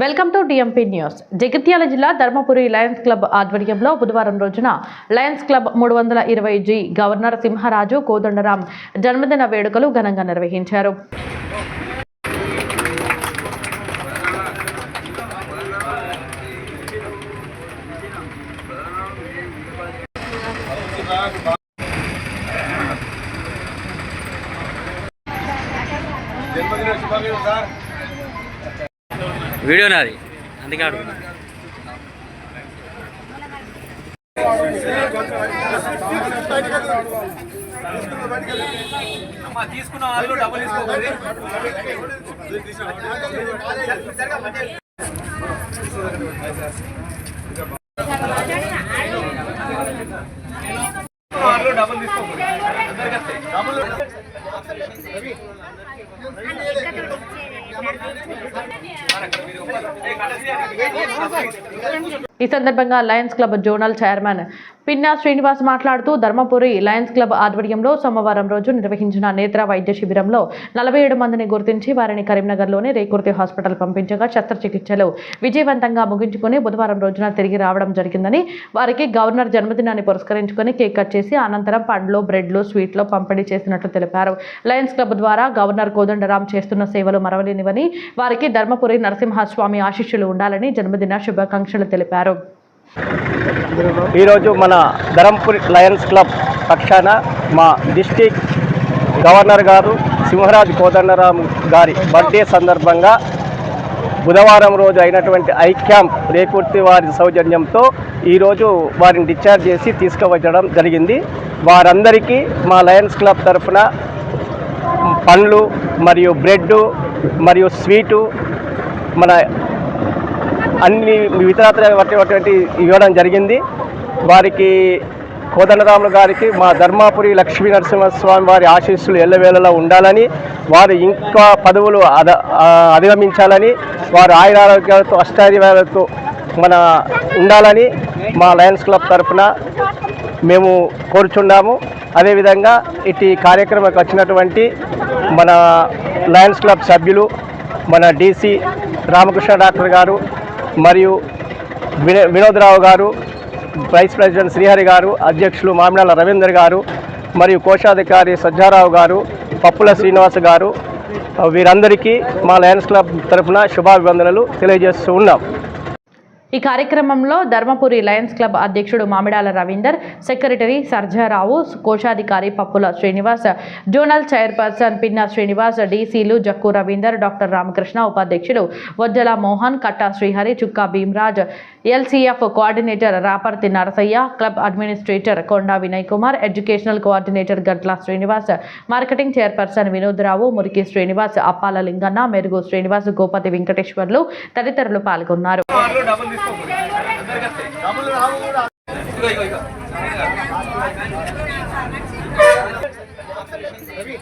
Welcome to DMP news Jagtial జిల్లా Dharmapuri Lions club ఆధ్వర్యంలో బుధవారం రోజున లయన్స్ క్లబ్ మూడు వందల ఇరవై జి గవర్నర్ సింహరాజు కోదండరాం జన్మదిన వేడుకలు ఘనంగా నిర్వహించారు. జన్మదిన శుభాకాంక్షలు సార్. వీడియో నాది. అందుకే అడుగుతున్నా తీసుకున్న వాళ్ళు డబ్బులు తీసుకోకూడదు వాళ్ళు డబ్బులు ఈ సందర్భంగా Lions club zonal chairman Pinna Srinivas మాట్లాడుతూ ధర్మపురి లయన్స్ క్లబ్ ఆధ్వర్యంలో సోమవారం రోజు నిర్వహించిన నేత్ర వైద్య శిబిరంలో నలభై ఏడు మందిని గుర్తించి వారిని కరీంనగర్లోని రేకుర్తి హాస్పిటల్ పంపించగా శస్త్రచికిత్సలు విజయవంతంగా ముగించుకుని బుధవారం రోజున తిరిగి రావడం జరిగిందని వారికి గవర్నర్ జన్మదినాన్ని పురస్కరించుకొని కేక్ కట్ చేసి అనంతరం పండ్లు బ్రెడ్లు స్వీట్లు పంపిణీ చేసినట్లు తెలిపారు. లయన్స్ క్లబ్ ద్వారా గవర్నర్ కోదండరాం చేస్తున్న సేవలు మరవలేనివని వారికి ధర్మపురి నరసింహస్వామి ఆశీస్సులు ఉండాలని జన్మదిన శుభాకాంక్షలు తెలిపారు. ఈరోజు మన ధరంపూర్ లయన్స్ క్లబ్ పక్షాన మా డిస్టిక్ గవర్నర్ గారు సింహరాజ్ కోదండరామ్ గారి బర్త్డే సందర్భంగా బుధవారం రోజు అయినటువంటి ఐ క్యాంప్ రేకుర్తి వారి సౌజన్యంతో ఈరోజు వారిని డిశ్చార్జ్ చేసి తీసుకువచ్చడం జరిగింది. వారందరికీ మా లయన్స్ క్లబ్ తరఫున పండ్లు మరియు బ్రెడ్ మరియు స్వీటు మన అన్ని ఇతరత్రటువంటి ఇవ్వడం జరిగింది. వారికి కోదండరాములు గారికి మా ధర్మాపురి లక్ష్మీ నరసింహస్వామి వారి ఆశీస్సులు ఎల్లవేళలా ఉండాలని వారు ఇంకా పదవులు అద అధిగమించాలని వారు ఆయురారోగ్యాలతో అష్టాధివారాలతో మన ఉండాలని మా లయన్స్ క్లబ్ తరఫున మేము కోరుచున్నాము. అదేవిధంగా ఇటు కార్యక్రమంకి వచ్చినటువంటి మన లయన్స్ క్లబ్ సభ్యులు మన డీసీ రామకృష్ణ డాక్టర్ గారు మరియు వినో వినోద్రావు గారు వైస్ ప్రెసిడెంట్ శ్రీహరి గారు అధ్యక్షులు మామిడాల రవీందర్ గారు మరియు కోశాధికారి సజ్జారావు గారు పప్పుల శ్రీనివాస్ గారు వీరందరికీ మా లయన్స్ క్లబ్ తరఫున శుభాభివందనలు తెలియజేస్తూ ఉన్నాం. ఈ కార్యక్రమంలో ధర్మపురి లయన్స్ క్లబ్ అధ్యక్షుడు మామిడాల రవీందర్ సెక్రటరీ సర్జారావు కోశాధికారి పప్పుల శ్రీనివాస్ జోనల్ చైర్పర్సన్ పిన్న శ్రీనివాస్ డీసీలు జక్కు రవీందర్ డాక్టర్ రామకృష్ణ ఉపాధ్యక్షులు Vajjala Mohan Katta Srihari Chukka Bhimraj LCF coordinator Raparthi Narasaiah club administrator Konda Vinay Kumar educational coordinator Gatla Srinivas marketing chairperson Vinod Rao మురికి శ్రీనివాస్ అప్పాల లింగన్న మెరుగు శ్రీనివాస్ గోపతి వెంకటేశ్వర్లు తదితరులు పాల్గొన్నారు. వాళ్ళు డబ్బులు అందరికీ